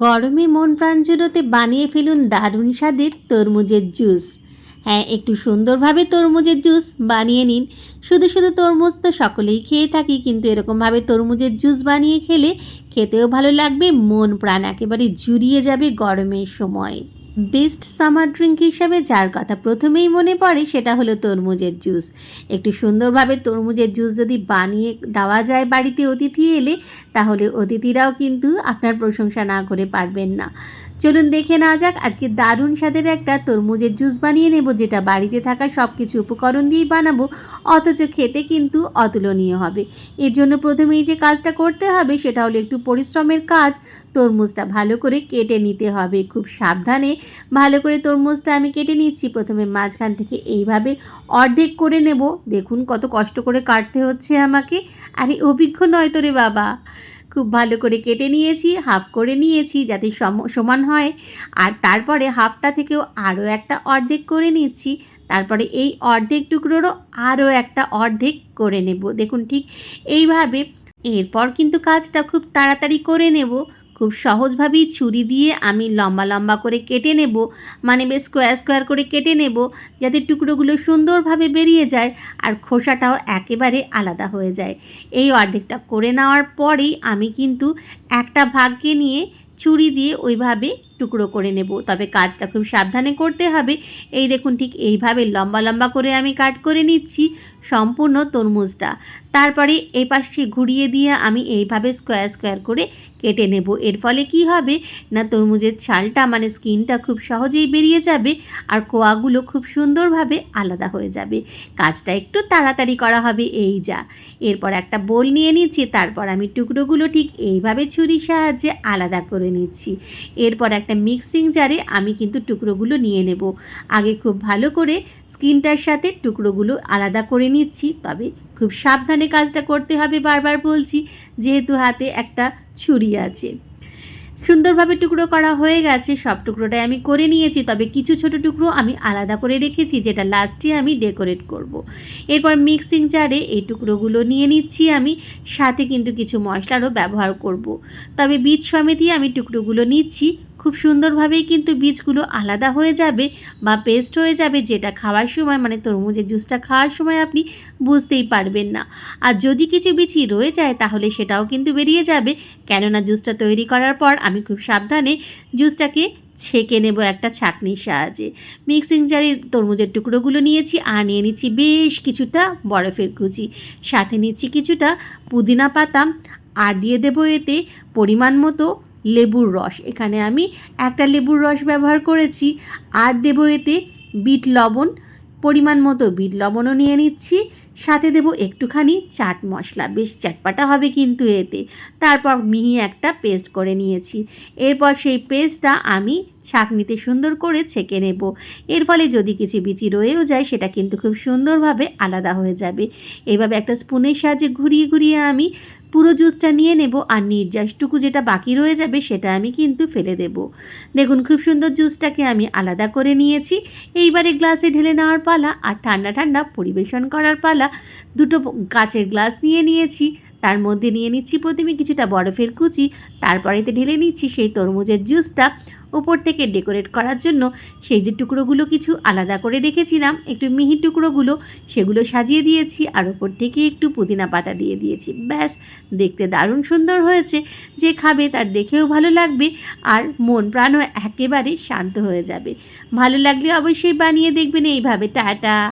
গরমে মন প্রাণ জুড়োতে বানিয়ে ফেলুন দারুণ স্বাদের তরমুজের জুস। হ্যাঁ একটু সুন্দরভাবে তরমুজের জুস বানিয়ে নিন। শুধু শুধু তরমুজ তো সকলেই খেয়ে থাকি, কিন্তু এরকমভাবে তরমুজের জুস বানিয়ে খেলে খেতেও ভালো লাগবে, মন প্রাণ একেবারে জুড়িয়ে যাবে গরমের সময়। বেস্ট সামার ড্রিঙ্ক হিসাবে যার কথা প্রথমেই মনে পড়ে সেটা হলো তরমুজের জুস। একটু সুন্দরভাবে তরমুজের জুস যদি বানিয়ে দেওয়া যায় বাড়িতে অতিথি এলে, তাহলে অতিথিরাও কিন্তু আপনার প্রশংসা না করে পারবেন না। চলুন দেখে নেওয়া যাক, আজকে দারুণ স্বাদের একটা তরমুজের জুস বানিয়ে নেব, যেটা বাড়িতে থাকা সব কিছু উপকরণ দিয়েই বানাবো, অথচ খেতে কিন্তু অতুলনীয় হবে। এর জন্য প্রথমেই যে কাজটা করতে হবে, সেটা হলো একটু পরিশ্রমের কাজ, তরমুজটা ভালো করে কেটে নিতে হবে। খুব সাবধানে ভালো করে তরমুজটা আমি কেটে নিচ্ছি। প্রথমে মাঝখান থেকে এইভাবে অর্ধেক করে নেব। দেখুন কত কষ্ট করে কাটতে হচ্ছে আমাকে। আরে, অভিজ্ঞ নয় তো রে বাবা। খুব ভালো করে কেটে নিয়েছি, হাফ করে নিয়েছি যাতে সম- সমান হয়। আর তারপরে হাফটা থেকেও আরও একটা অর্ধেক করে নিচ্ছি। তারপরে এই অর্ধেক টুকরোরও আরও একটা অর্ধেক করে নেব। দেখুন ঠিক এইভাবে। এরপর কিন্তু কাজটা খুব তাড়াতাড়ি করে নেব। খুব সহজভাবেই ছুরি দিয়ে আমি লম্বা লম্বা করে কেটে নেব। মানে বেশ স্কোয়ার স্কোয়ার করে কেটে নেব যাতে টুকরোগুলো সুন্দরভাবে বেরিয়ে যায় আর খোসাটাও একেবারে আলাদা হয়ে যায়। এই অর্ধেকটা করে নেওয়ার পরেই আমি কিন্তু একটা ভাগকে নিয়ে ছুরি দিয়ে ওইভাবে টুকরো করে নেব। তবে কাজটা খুব সাবধানে করতে হবে। এই দেখুন, ঠিক এইভাবে লম্বা লম্বা করে আমি কাট করে নিচ্ছি সম্পূর্ণ তরমুজটা। তারপরে এই পাশে ঘুরিয়ে দিয়ে আমি এইভাবে স্কোয়ার স্কোয়ার করে কেটে নেব। এর ফলে কি হবে না, তরমুজের ছালটা মানে স্কিনটা খুব সহজেই বেরিয়ে যাবে আর কোয়াগুলো খুব সুন্দরভাবে আলাদা হয়ে যাবে। কাজটা একটু তাড়াতাড়ি করা হবে, এই যা। এরপর একটা বোল নিয়ে নিচ্ছি, তারপর আমি টুকরোগুলো ঠিক এইভাবে ছুরির সাহায্যে আলাদা করে নিচ্ছি। এরপর একটা মিক্সিং জারে আমি কিন্তু টুকরোগুলো নিয়ে নেব আগে খুব ভালো করে স্কিনটার সাথে টুকরোগুলো আলাদা করে নিচ্ছি, তবে খুব সাবধানে কাজটা করতে হবে বারবার বলছি, যেহেতু হাতে একটা ছুরি আছে সুন্দরভাবে টুকরো করা হয়ে গেছে, সব টুকরোটাই আমি করে নিয়েছি, তবে কিছু ছোট টুকরো আমি আলাদা করে রেখেছি, যেটা লাস্টে আমি ডেকোরেট করব। এরপর মিক্সিং জারে এই টুকরোগুলো নিয়ে নিচ্ছি আমি, সাথে কিন্তু কিছু মশলারও ব্যবহার করব। তবে বীজ সমেতই আমি টুকরোগুলো নিচ্ছি খুব সুন্দরভাবেই কিন্তু বীজগুলো আলাদা হয়ে যাবে বা পেস্ট হয়ে যাবে যেটা খাওয়ার সময় মানে তরমুজের জুসটা খাওয়ার সময় আপনি বুঝতেই পারবেন না। আর যদি কিছু বিচি রয়ে যায় তাহলে সেটাও কিন্তু বেরিয়ে যাবে। কেননা জুসটা তৈরি করার পর আমি খুব সাবধানে জুসটাকে ছেঁকে নেব একটা ছাঁকনির সাহায্যে। মিক্সিং জারে তরমুজের টুকরোগুলো নিয়েছি, আর নিয়ে নিচ্ছি বেশ কিছুটা বরফের কুচি। সাথে নিচ্ছি কিছুটা পুদিনা পাতা, আর দিয়ে দেবো এতে পরিমাণ মতো লেবুর রস। এখানে আমি একটা লেবুর রস ব্যবহার করেছি। আর দেবো এতে বিট লবণ, পরিমাণ মতো বিট লবণও নিয়ে নিচ্ছি। সাথে দেবো একটুখানি চাট মশলা। বেশ চাটপাটা হবে কিন্তু এতে। তারপর মিহি একটা পেস্ট করে নিয়েছি। এরপর সেই পেস্টটা আমি ছাঁকনিতে সুন্দর করে ছেঁকে নেব। এর ফলে যদি কিছু বিচি রয়েও যায়, সেটা কিন্তু খুব সুন্দরভাবে আলাদা হয়ে যাবে। এইভাবে একটা স্পুনের সাহায্যে ঘুরিয়ে ঘুরিয়ে আমি পুরো জুসটা নিয়ে নেব আর নির্যাসটুকু যেটা বাকি রয়ে যাবে সেটা আমি কিন্তু ফেলে দেব। দেখুন, খুব সুন্দর জুসটাকে আমি আলাদা করে নিয়েছি। এইবারে গ্লাসে ঢেলে নেওয়ার পালা আর ঠান্ডা ঠান্ডা পরিবেশন করার পালা দুটো কাচের গ্লাস নিয়ে নিয়েছি। তার মধ্যে নিয়ে নিচ্ছি প্রথমে কিছুটা বরফের কুচি, তারপরেতে ঢেলে নিচ্ছি সেই তরমুজের জুসটা। ওপর থেকে ডেকোরেট করার জন্য সেই যে টুকরোগুলো কিছু আলাদা করে রেখেছিলাম, একটু মিহি টুকরোগুলো সেগুলো সাজিয়ে দিয়েছি আর ওপর থেকে একটু পুদিনা পাতা দিয়ে দিয়েছি। ব্যাস, দেখতে দারুণ সুন্দর হয়েছে। যে খাবে তার দেখেও ভালো লাগবে আর মন প্রাণও একেবারে শান্ত হয়ে যাবে। ভালো লাগলে অবশ্যই বানিয়ে দেখবেন। এইভাবে, টাটা।